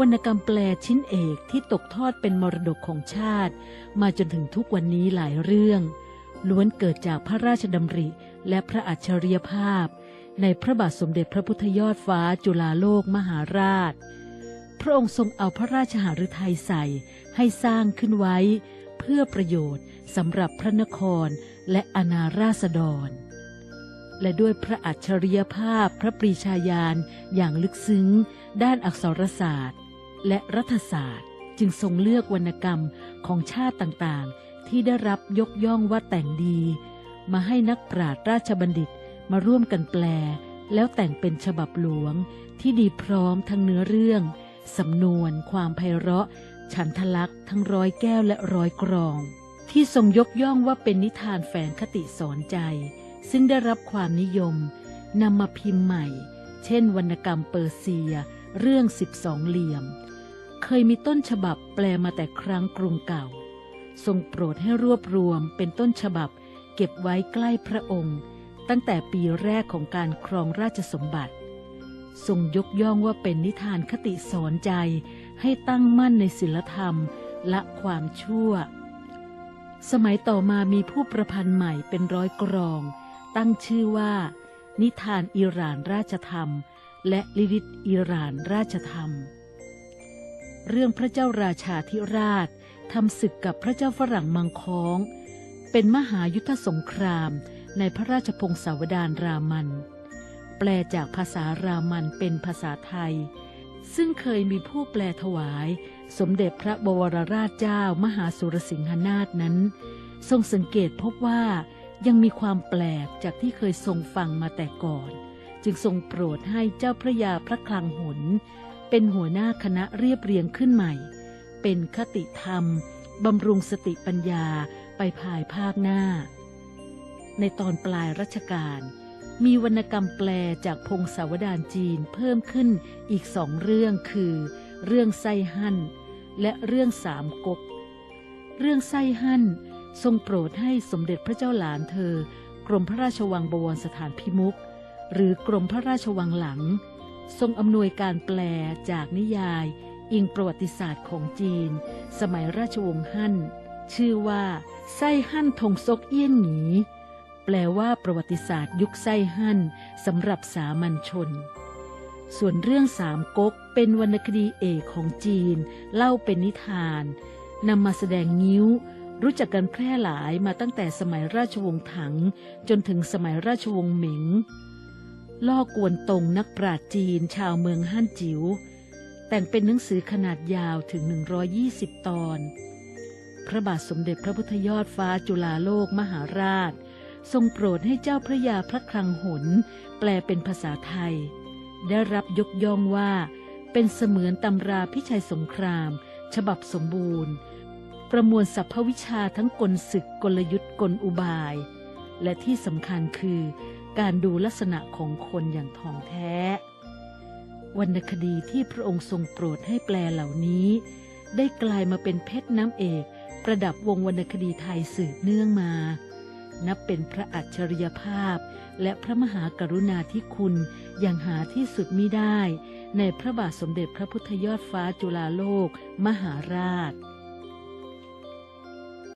วรรณกรรมแปลชิ้นเอกที่ตกทอดเป็นมรดกของชาติ มาจนถึงทุกวันนี้หลายเรื่อง ล้วนเกิดจากพระราชดำริและพระอัจฉริยภาพ ในพระบาทสมเด็จพระพุทธยอดฟ้าจุฬาโลกมหาราช พระองค์ทรงเอาพระราชหฤทัยใส่ให้สร้างขึ้นไว้ เพื่อประโยชน์สำหรับพระนครและอาณาราษฎรและด้วยพระอัจฉริยภาพพระปรีชาญาณอย่างลึกซึ้ง ด้านอักษรศาสตร์ และรัฐศาสตร์ จึงทรงเลือกวรรณกรรมของชาติต่างๆ ที่ได้รับยกย่องว่าแต่งดี มาให้นักปราชญ์ราชบัณฑิตมาร่วมกันแปล แล้วแต่งเป็นฉบับหลวง ที่ดีพร้อมทั้งเนื้อเรื่อง สำนวน ความไพเราะ ฉันทลักษ์ทั้งร้อยแก้วและร้อยกรอง ที่ทรงยกย่องว่าเป็นนิทานแฝงคติสอนใจ ซึ่งได้รับความนิยมนำมาพิมพ์ใหม่ เช่น วรรณกรรมเปอร์เซีย เรื่องสิบสองเหลี่ยม เคยมีต้นฉบับแปลมาแต่ครั้งกรุงเก่า ทรงโปรดให้รวบรวมเป็นต้นฉบับเก็บไว้ใกล้พระองค์ ตั้งแต่ปีแรกของการครองราชสมบัติ ทรงยกย่องว่าเป็นนิทานคติสอนใจให้ตั้งมั่นในศีลธรรมและความชั่ว สมัยต่อมามีผู้ประพันธ์ใหม่เป็นร้อยกรอง ตั้งชื่อว่า นิทานอิหร่านราชธรรม และลิลิตอิหร่านราชธรรม เรื่องพระเจ้าราชาธิราชทำศึกกับพระเจ้าฝรั่งมังค้อง เป็นมหายุทธสงครามในพระราชพงศาวดารรามัน แปลจากภาษารามันเป็นภาษาไทย ซึ่งเคยมีผู้แปลถวาย สมเด็จพระบวรราชเจ้ามหาสุรสิงหนาถนั้น ทรงสังเกตพบว่ายังมีความแปลกจากที่เคยทรงฟังมาแต่ก่อน จึงทรงโปรดให้เจ้าพระยาพระคลังหน เป็นหัวหน้าคณะเรียบเรียงขึ้นใหม่ เป็นคติธรรมบำรุงสติปัญญาไปภายภาคหน้า ในตอนปลายรัชกาลมีวรรณกรรมแปลจากพงศาวดารจีนเพิ่มขึ้นอีกสองเรื่องคือ เรื่องไส้หั่นและเรื่องสามก๊กเรื่องไส้หั่นทรงโปรดให้สมเด็จพระเจ้าหลานเธอ กรมพระราชวังบวรสถานพิมุกหรือกรมพระราชวังหลัง ทรงอำนวยการแปลจากนิยาย อิงประวัติศาสตร์ของจีน สมัยราชวงศ์ฮั่น ชื่อว่าไส้หั่นทงซกเอี้ยนหงีแปลว่าประวัติศาสตร์ยุคไส้หั่นสำหรับสามัญชน ส่วนเรื่องสามก๊กเป็นวรรณคดีเอกของจีน เล่าเป็นนิทานนำมาแสดงงิ้ว รู้จักกันแพร่หลายมาตั้งแต่สมัยราชวงศ์ถัง จนถึงสมัยราชวงศ์หมิง ล่อกวนตรงนักปราชญ์จีนชาวเมืองฮั่นจิว๋วแต่งเป็นหนังสือขนาดยาวถึง 120 ตอน พระบาทสมเด็จพระพุทธยอดฟ้าจุฬาโลกมหาราช ทรงโปรดให้เจ้าพระยาพระคลังหน แปลเป็นภาษาไทย ได้รับยกย่องว่า เป็นเสมือนตำราพิชัยสงคราม ฉบับสมบูรณ์ ประมวลสรรพวิชาทั้งกลศึกกลยุทธ์กลอุบาย และที่สำคัญคือ การดูลักษณะของคนอย่างทองแท้ วรรณคดีที่พระองค์ทรงโปรดให้แปลเหล่านี้ ได้กลายมาเป็นเพชรน้ำเอกประดับวงวรรณคดีไทยสืบเนื่องมา นับเป็นพระอัจฉริยภาพ และพระมหากรุณาธิคุณอย่างหาที่สุดมิได้ ในพระบาทสมเด็จพระพุทธยอดฟ้าจุฬาโลก มหาราช